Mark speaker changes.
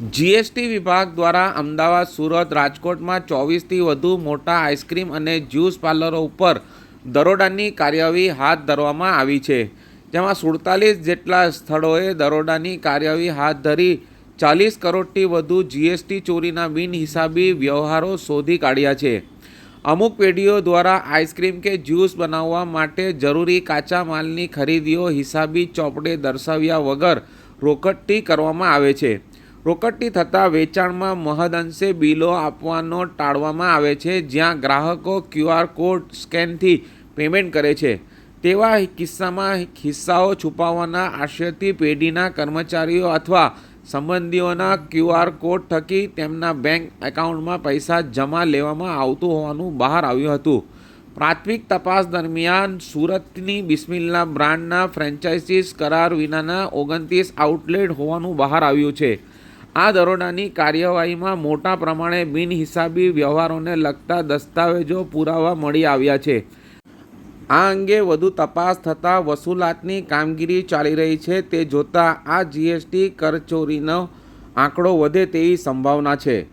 Speaker 1: GST વિભાગ દ્વારા અમદાવાદ, સુરત, રાજકોટમાં ચોવીસથી વધુ મોટા આઈસ્ક્રીમ અને જ્યુસ પાર્લરો ઉપર દરોડાની કાર્યવાહી હાથ ધરવામાં આવી છે. જેમાં સુડતાલીસ જેટલા સ્થળોએ દરોડાની કાર્યવાહી હાથ ધરી ચાલીસ કરોડથી વધુ જીએસટી ચોરીના બિનહિસાબી વ્યવહારો શોધી કાઢ્યા છે. અમુક પેઢીઓ દ્વારા આઈસ્ક્રીમ કે જ્યુસ બનાવવા માટે જરૂરી કાચા માલની ખરીદીઓ હિસાબી ચોપડે દર્શાવ્યા વગર રોકડથી કરવામાં આવે છે. રોકડથી થતાં વેચાણમાં મહદઅંશે બિલો આપવાનો ટાળવામાં આવે છે, જ્યાં ગ્રાહકો ક્યુઆર કોડ સ્કેનથી પેમેન્ટ કરે છે. તેવા કિસ્સામાં હિસ્સાઓ છુપાવવાના આશયથી પેઢીના કર્મચારીઓ અથવા સંબંધીઓના ક્યુઆર કોડ થકી તેમના બેંક એકાઉન્ટમાં પૈસા જમા લેવામાં આવતું હોવાનું બહાર આવ્યું હતું. પ્રાથમિક તપાસ દરમિયાન સુરતની બિસ્મિલ્લા બ્રાન્ડના ફ્રેન્ચાઇઝીસ કરાર વિનાના ઓગણત્રીસ આઉટલેટ હોવાનું બહાર આવ્યું છે. આ દરોડાની કાર્યવાહીમાં મોટા પ્રમાણે બિનહિસાબી વ્યવહારોને લગતા દસ્તાવેજો પુરાવા મળી આવ્યા છે. આ અંગે વધુ તપાસ થતાં વસૂલાતની કામગીરી ચાલી રહી છે. તે જોતાં આ જીએસટી કરચોરીનો આંકડો વધે તેવી સંભાવના છે.